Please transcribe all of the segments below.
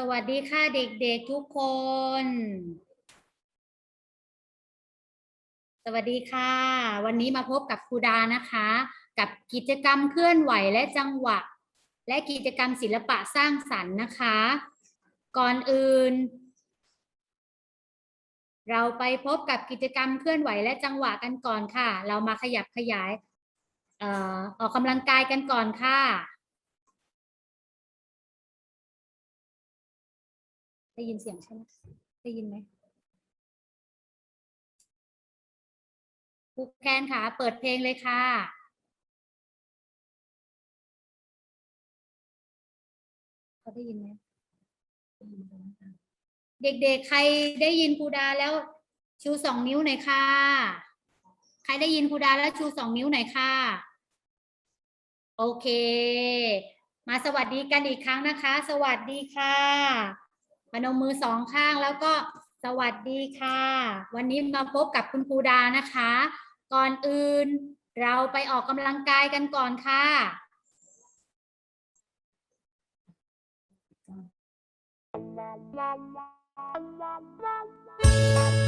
สวัสดีค่ะเด็กๆทุกคน สวัสดีค่ะ วันนี้มาพบกับครูดานะคะ กับกิจกรรมเคลื่อนไหวและจังหวะ และกิจกรรมศิลปะสร้างสรรค์นะคะ ก่อนอื่น เราไปพบกับกิจกรรมเคลื่อนไหวและจังหวะกันก่อนค่ะ เรามาขยับขยายออออกกำลังกายกันก่อนค่ะ ได้ยินเสียงใช่ไหมได้ยินไหมครูแคนค่ะ เปิดเพลงเลยค่ะเขาได้ยินไหมเด็กๆ ใครได้ยินครูดาแล้ว ชูสองนิ้วหน่อยค่ะ ใครได้ยินครูดาแล้วชูสองนิ้วหน่อยค่ะ โอเค มาสวัสดีกันอีกครั้งนะคะ สวัสดีค่ะ พนมมือสองข้างแล้วก็สวัสดีค่ะ วันนี้มาพบกับคุณครูดานะคะ ก่อนอื่นเราไปออกกำลังกายกันก่อนค่ะช้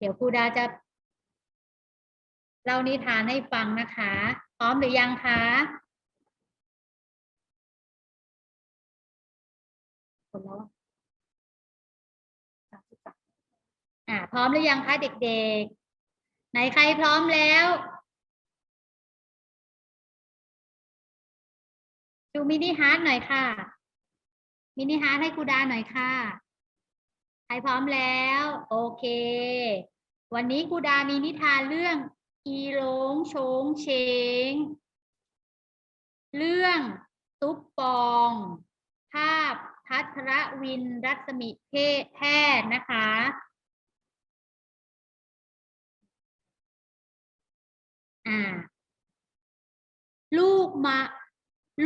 เดี๋ยวครูดาจะเล่านิทานให้ฟังนะคะ พร้อมหรือยังคะคนแล้วอ่าพร้อมหรือยังคะเด็กๆ ไหนใครพร้อมแล้วดูมินิฮาร์ดหน่อยค่ะ มินิฮาร์ดให้ครูดาหน่อยค่ะ ใครพร้อมแล้ว โอเค วันนี้ครูดามีนิทานเรื่อง อีโลงโชงเชง เรื่องตุ๊บปอง ภาพพัทรวินรัศมิเทแพทย์นะคะ อ่า ลูกมา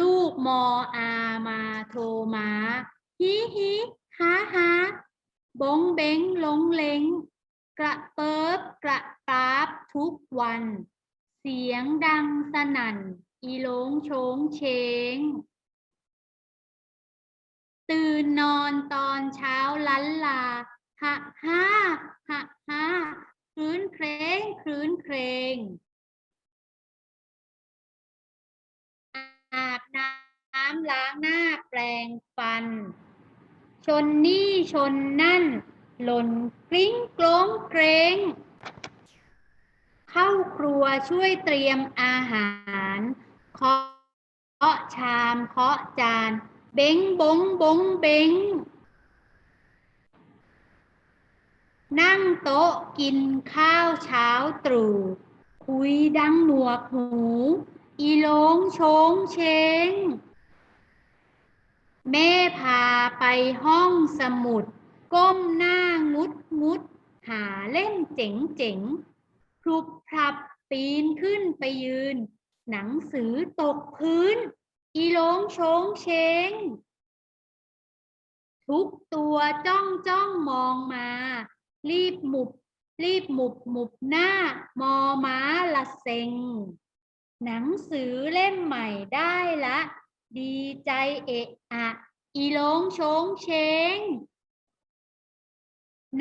ลูกมออามาโทมาฮิฮิฮาฮา บงเบงหลงเล้งกระเปิบกระตาบทุกวัน เสียงดังสนั่น อีโลงโชงเชง ตื่นนอนตอนเช้าลันลาฮะฮ่าฮะฮ่าครื้นเครงครื้นเครงอาบน้ำล้างหน้าแปรงฟัน ชนนี่ชนนั่น หล่นกลิ้งกลงเกรงเข้าครัวช่วยเตรียมอาหารเคาะชามเคาะจาน เบ้งบงบงเบ้งนั่งโต๊ะกินข้าวเช้าตรู่คุยดังหนวกหู อีโลงโชงเชง แม่พาไปห้องสมุด ก้มหน้างุดงุด หาเล่นเจ๋งเจ๋งพรุบพรับปีนขึ้นไปยืน หนังสือตกพื้น อีโลงโชงเชง ทุกตัวจ้องจ้องมองมา รีบหมุบ รีบหมุบหมุบหน้า มอม้าละเซ็งหนังสือเล่มใหม่ได้ละ ดีใจเอะอะอีโลงโชงเชง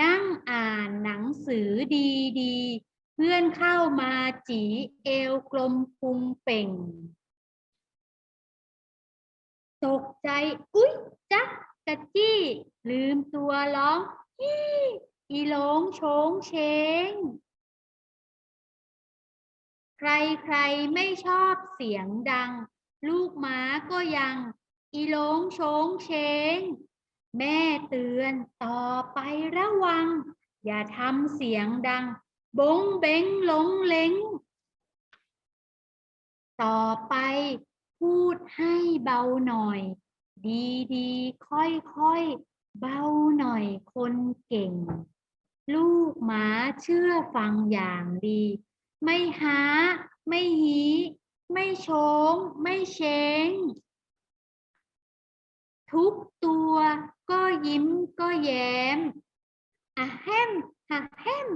นั่งอ่านหนังสือดีดีเพื่อนเข้ามาจีเอวกลมพุงเป่ง ตกใจ อุ๊ย จักกะจี้ ลืมตัวร้องฮีอีโลงโชงเชง ใครใครไม่ชอบเสียงดัง ลูกหมาก็ยังอีโลงโชงเชง แม่เตือนต่อไประวัง อย่าทำเสียงดัง บงเบงหลงเล้ง ต่อไปพูดให้เบาหน่อย ดีดีค่อยค่อยเบาหน่อยคนเก่ง ลูกหมาเชื่อฟังอย่างดี ไม่หา ไม่หี ไม่โชงไม่เชงทุกตัวก็ยิ้มก็แย้มอะแฮมฮะแฮม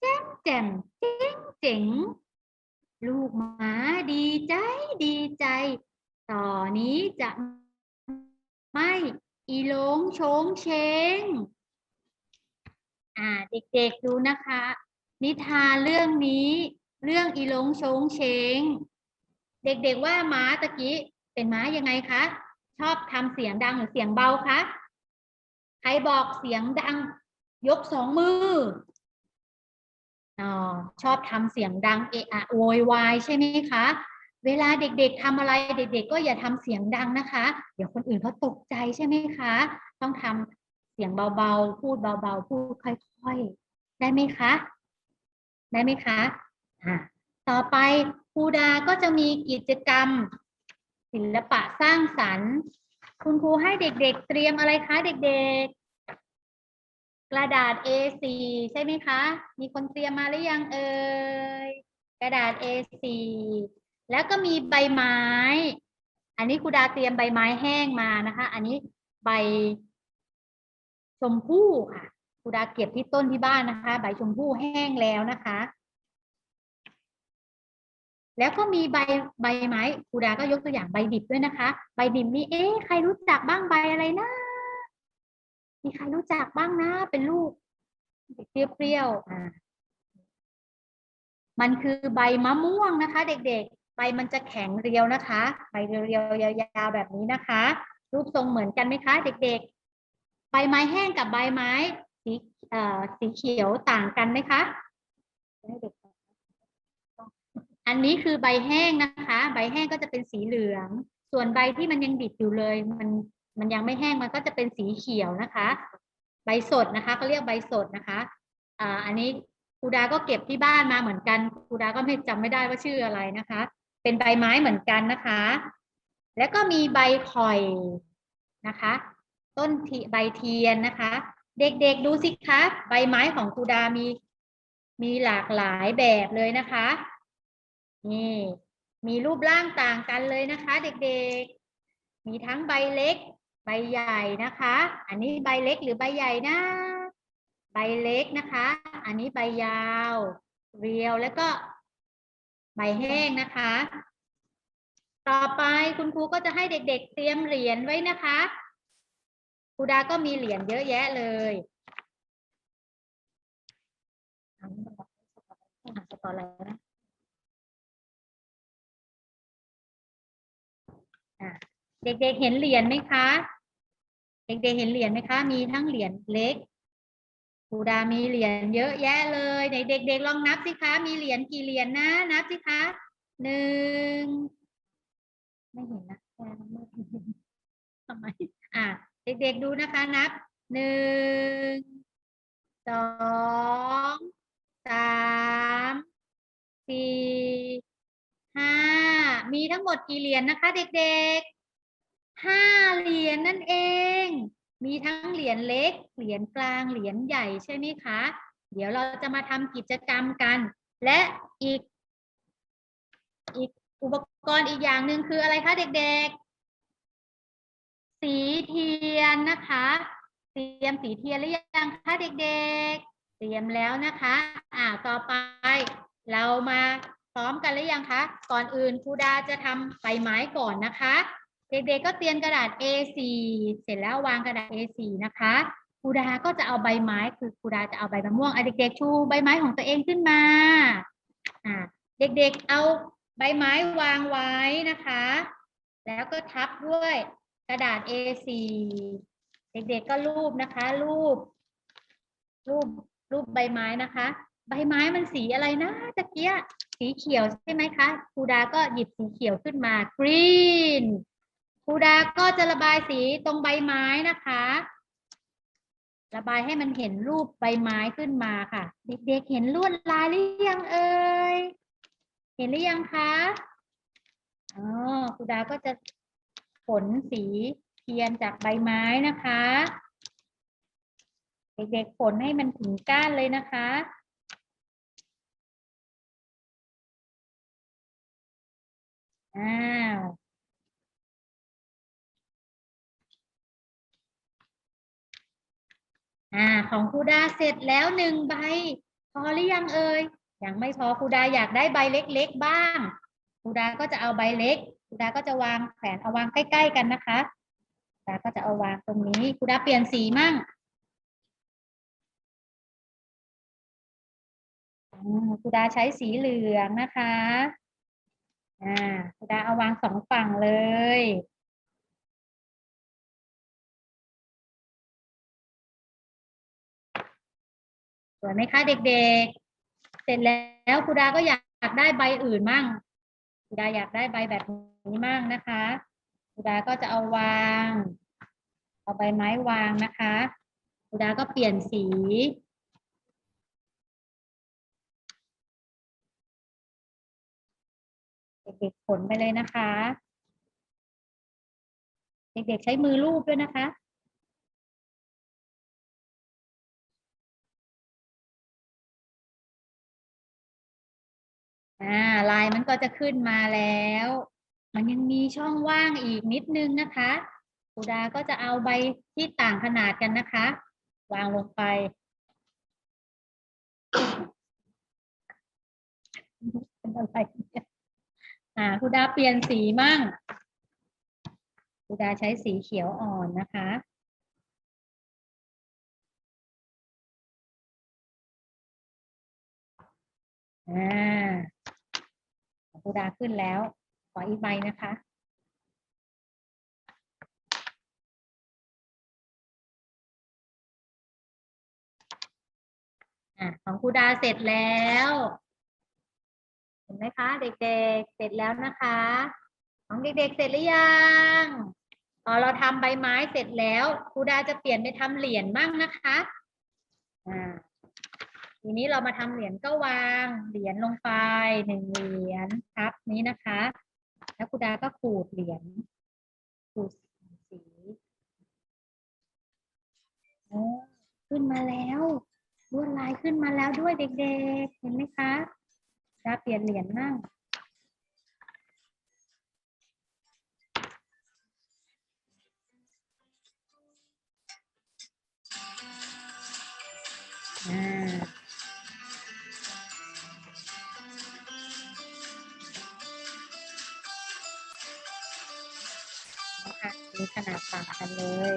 แจ่มแจ่มเจ๋งเจ๋งลูกหมาดีใจดีใจ ต่อนี้จะไม่อีโลงโชงเชงอ่าเด็กๆดูนะคะ นิทานเรื่องนี้ เรื่องอีโลงโชงเชง เด็กๆว่าม้าตะกี้เป็นม้ายังไงคะ ชอบทำเสียงดังหรือเสียงเบาคะ ใครบอกเสียงดัง ยกสองมืออ๋อชอบทำเสียงดังเอะอะโวยวายใช่ไหมคะ เวลาเด็กๆทำอะไรเด็ก ๆ ก็อย่าทำเสียงดังนะคะ เดี๋ยวคนอื่นเขาตกใจใช่ไหมคะ ต้องทำเสียงเบาๆ พูดเบาๆ พูดค่อยๆ ได้ไหมคะ ได้ไหมคะอะ ต่อไปครูดาก็จะมีกิจกรรม ศิลปะสร้างสรรค์ คุณครูให้เด็กๆ เตรียมอะไรคะเด็กๆ กระดาษ A4 ใช่ไหมคะ มีคนเตรียมมาหรือยังเอ่ยกระดาษ A4 แล้วก็มีใบไม้ อันนี้ครูดาเตรียมใบไม้แห้งมานะคะ อันนี้ใบชมพู่ค่ะครูดาเก็บที่ต้นที่บ้านนะคะ ใบชมพู่แห้งแล้วนะคะ แล้วก็มีใบใบไม้ครูดาก็ยกตัวอย่างใบดิบด้วยนะคะ ใบดิบนี่เอ๊ะใครรู้จักบ้างใบอะไรนะมีใครรู้จักบ้างนะ เป็นลูกเปรี้ยวๆอ่ามันคือใบมะม่วงนะคะ เด็กๆ ใบมันจะแข็งเรียวนะคะ ใบเรียวๆยาวๆแบบนี้นะคะ รูปทรงเหมือนกันไหมคะ เด็กๆ ใบไม้แห้งกับใบไม้สีเอ่อสีเขียวต่างกันไหมคะให้เด็ก อันนี้คือใบแห้งนะคะ ใบแห้งก็จะเป็นสีเหลือง ส่วนใบที่มันยังดิบอยู่เลย มันมันยังไม่แห้งมันก็จะเป็นสีเขียวนะคะ ใบสดนะคะเขาเรียกใบสดนะคะอ่าอันนี้ครูดาก็เก็บที่บ้านมาเหมือนกันครูดาก็ไม่จำไม่ได้ว่าชื่ออะไรนะคะ เป็นใบไม้เหมือนกันนะคะ แล้วก็มีใบข่อยนะคะ ต้นทีใบเทียนนะคะ เด็กๆดูสิคะใบไม้ของครูดามีมีหลากหลายแบบเลยนะคะ นี่ มีรูปร่างต่างกันเลยนะคะ เด็กๆ มีทั้งใบเล็ก ใบใหญ่นะคะ อันนี้ใบเล็กหรือใบใหญ่นะ ใบเล็กนะคะ อันนี้ใบยาว เรียวแล้วก็ใบแห้งนะคะ ต่อไปคุณครูก็จะให้เด็กๆ เตรียมเหรียญไว้นะคะครูดาก็มีเหรียญเยอะแยะเลยหาสกอร์อะไรนะ เด็กๆเห็นเหรียญไหมคะ เด็กๆเห็นเหรียญไหมคะ มีทั้งเหรียญเล็กครูดามีเหรียญเยอะแยะเลยไหนเด็กๆลองนับสิคะ มีเหรียญกี่เหรียญนะ นับสิคะหนึ่งไม่เห็นนะแค่มืดทำไมอะเด็กๆดูนะคะนับหนึ่งสองสามสี่ห้ามีทั้งหมดกี่เหรียญนะคะ เด็กๆ ห้าเหรียญนั่นเอง มีทั้งเหรียญเล็ก เหรียญกลาง เหรียญใหญ่ใช่ไหมคะ เดี๋ยวเราจะมาทำกิจกรรมกัน และอีก อีกอุปกรณ์อีกอย่างหนึ่งคืออะไรคะเด็กๆ สีเทียนนะคะ เตรียมสีเทียนหรือยังคะเด็กๆ เตรียมแล้วนะคะ อ่าต่อไปเรามาพร้อมกันหรือยังคะ ก่อนอื่นครูดาจะทำใบไม้ก่อนนะคะ เด็กๆก็เตรียมกระดาษ A4 เสร็จแล้ววางกระดาษ A4 นะคะครูดาก็จะเอาใบไม้คือครูดาจะเอาใบมะม่วงเด็กๆชูใบไม้ของตัวเองขึ้นมาอ่าเด็กๆเอาใบไม้วางไว้นะคะ แล้วก็ทับด้วยกระดาษ A4 เด็กๆก็รูปนะคะ รูป รูปรูปใบไม้นะคะ ใบไม้มันสีอะไรนะตะเกียสีเขียวใช่ไหมคะครูดาก็หยิบสีเขียวขึ้นมา green ครูดาก็จะระบายสีตรงใบไม้นะคะ ระบายให้มันเห็นรูปใบไม้ขึ้นมาค่ะ เด็กๆเห็นลวดลายหรือยังเอ่ยเห็นหรือยังคะอ๋อครูดาก็จะฝนสีเทียนจากใบไม้นะคะ เด็กๆฝนให้มันถึงก้านเลยนะคะอ้า อ่าของครูดาเสร็จแล้วหนึ่งใบ พอหรือยังเอ่ยยังไม่พอครูดาอยากได้ใบเล็กๆบ้างครูดาก็จะเอาใบเล็กครูดาก็จะวางแขวนเอาวางใกล้ ๆ กันนะคะครูดาก็จะเอาวางตรงนี้ครูดาเปลี่ยนสีมั่งครูดาใช้สีเหลืองนะคะ อ่าครูดาเอาวางสองฝั่งเลย วยไหมคะเด็กๆ เสร็จแล้วครูดาก็อยากได้ใบอื่นมั่งครูดาอยากได้ใบแบบนี้มั่งนะคะครูดาก็จะเอาวาง เอาใบไม้วางนะคะครูดาก็เปลี่ยนสีเด็กๆขนไปเลยนะคะ เด็กๆใช้มือลูบด้วยนะคะ อ่าลายมันก็จะขึ้นมาแล้ว มันยังมีช่องว่างอีกนิดนึงนะคะครูดาก็จะเอาใบที่ต่างขนาดกันนะคะ วางลงไป อะไรอ่าครูดาเปลี่ยนสีมั่งครูดาใช้สีเขียวอ่อนนะคะอ่า ครูดาขึ้นแล้ว ขออีกใบนะคะอของครูดาเสร็จแล้ว เห็นไหมคะ เด็กๆ เสร็จแล้วนะคะ ของเด็กๆ เสร็จหรือยังพอเราทำใบไม้เสร็จแล้วครูดาจะเปลี่ยนไปทำเหรียญมั่งนะคะ อ่า ทีนี้เรามาทำเหรียญก็วางเหรียญลงไปหนึ่งเหรียญทับนี้นะคะ แล้วครูดาก็ขูดเหรียญขูดสีโอ้ขึ้นมาแล้วลวดลายขึ้นมาแล้วด้วยเด็กๆ เห็นไหมคะดาเปลี่ยนเหรียญมั่งอ่า ขนาดต่างกันเลย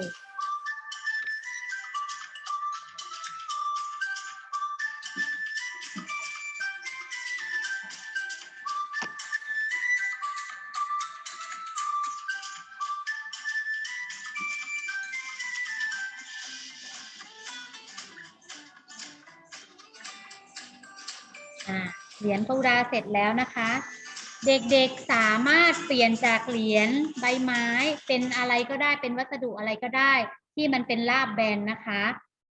เรียนปรูดาเสร็จแล้วนะคะ เด็กๆสามารถเปลี่ยนจากเหรียญใบไม้เป็นอะไรก็ได้เป็นวัสดุอะไรก็ได้ ที่มันเป็นลาบแบนนะคะ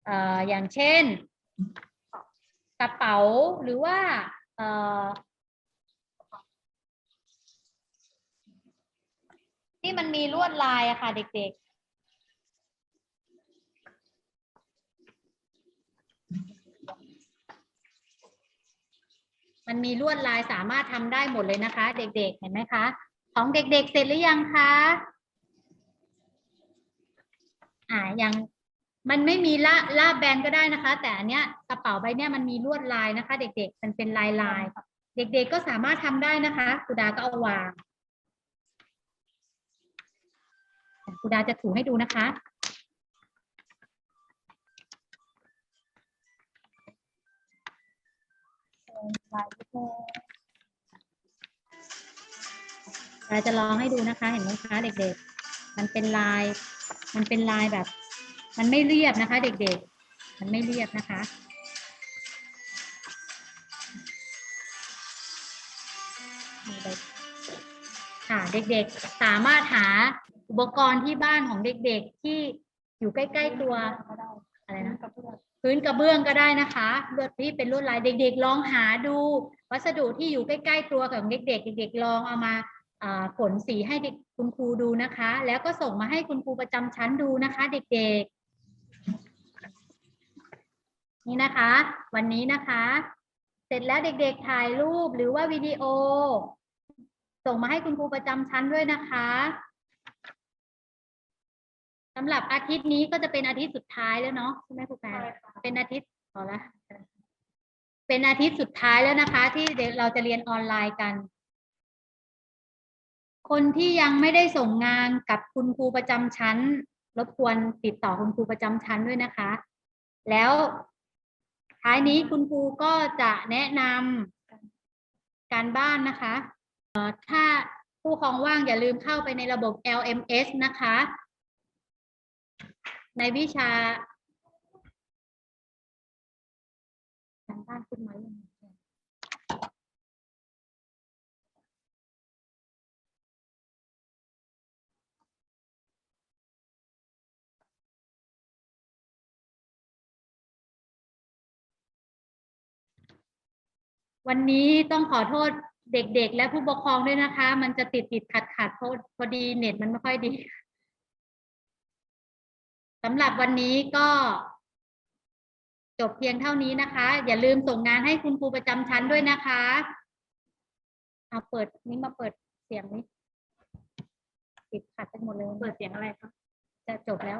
เอ่ออย่างเช่น กระเป๋าหรือว่าเอ่อที่มันมีลวดลายอะค่ะเด็กๆ มันมีลวดลายสามารถทำได้หมดเลยนะคะ เด็กๆ เห็นไหมคะ ของเด็กๆ เสร็จหรือยังคะอ่ายังมันไม่มีละลาบแบนก็ได้นะคะ แต่อันเนี้ยกระเป๋าใบเนี้ยมันมีลวดลายนะคะ เด็กๆมันเป็นลายลายๆเด็กๆก็สามารถทำได้นะคะครูดาก็เอาวางครูดาจะถูให้ดูนะคะ เราจะลองให้ดูนะคะ เห็นไหมคะเด็กๆ มันเป็นลาย มันเป็นลายแบบ มันไม่เรียบนะคะ เด็กๆ มันไม่เรียบนะคะค่ะเด็กๆ สามารถหาอุปกรณ์ที่บ้านของเด็กๆ ที่อยู่ใกล้ ๆ ตัว พื้นกระเบื้องก็ได้นะคะลวดที่เป็นลวดลายเด็ก ๆ ลองหาดู วัสดุที่อยู่ใกล้ ๆ ตัวของเด็ก ๆ เด็ก ๆ ลองเอามาผลสีให้คุณครูดูนะคะ แล้วก็ส่งมาให้คุณครูประจำชั้นดูนะคะ เด็ก ๆ นี่นะคะ วันนี้นะคะ เสร็จแล้วเด็ก ๆ ถ่ายรูปหรือว่าวิดีโอ ส่งมาให้คุณครูประจำชั้นด้วยนะคะ สำหรับอาทิตย์นี้ก็จะเป็นอาทิตย์สุดท้ายแล้วเนาะใช่ไหมครูแปรเป็นอาทิตย์พอละเป็นอาทิตย์สุดท้ายแล้วนะคะ ที่เดี๋ยวเราจะเรียนออนไลน์กัน คนที่ยังไม่ได้ส่งงานกับคุณครูประจำชั้น รบกวนติดต่อคุณครูประจำชั้นด้วยนะคะ แล้วท้ายนี้คุณครูก็จะแนะนำการบ้านนะคะเอ่อถ้าผู้ปกครองว่างอย่าลืมเข้าไปในระบบ LMS นะคะ ในวิชาการบ้านขึ้นไหมวันนี้ต้องขอโทษเด็กๆ และผู้ปกครองด้วยนะคะ มันจะติดติดขัดขัดๆเพราะพอดีเน็ตมันไม่ค่อยดีำหรับวันนี้ก็ จบเพียงเท่านี้นะคะ อย่าลืมส่งงานให้คุณครูประจำชั้นด้วยนะคะเอาเปิดนี่มาเปิดเสียงนี้ติดขัดไปหมดเลยเปิดเสียงอะไรคะจะจบแล้ว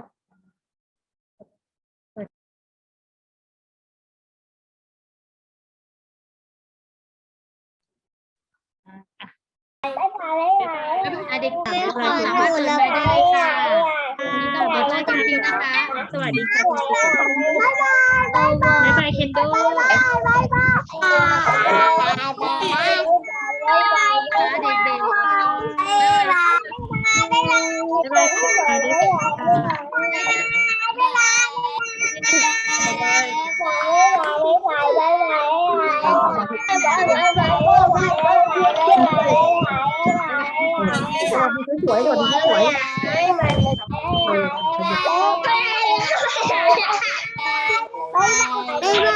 อะเด็กๆทุกคนสามารถเปิดไมค์ได้เลยค่ะ วัสดีค่ะคุณครูบ๊ายบายเคนโดเด็กๆบ๊ายบายค่ะสวยสวยสวย 拜拜，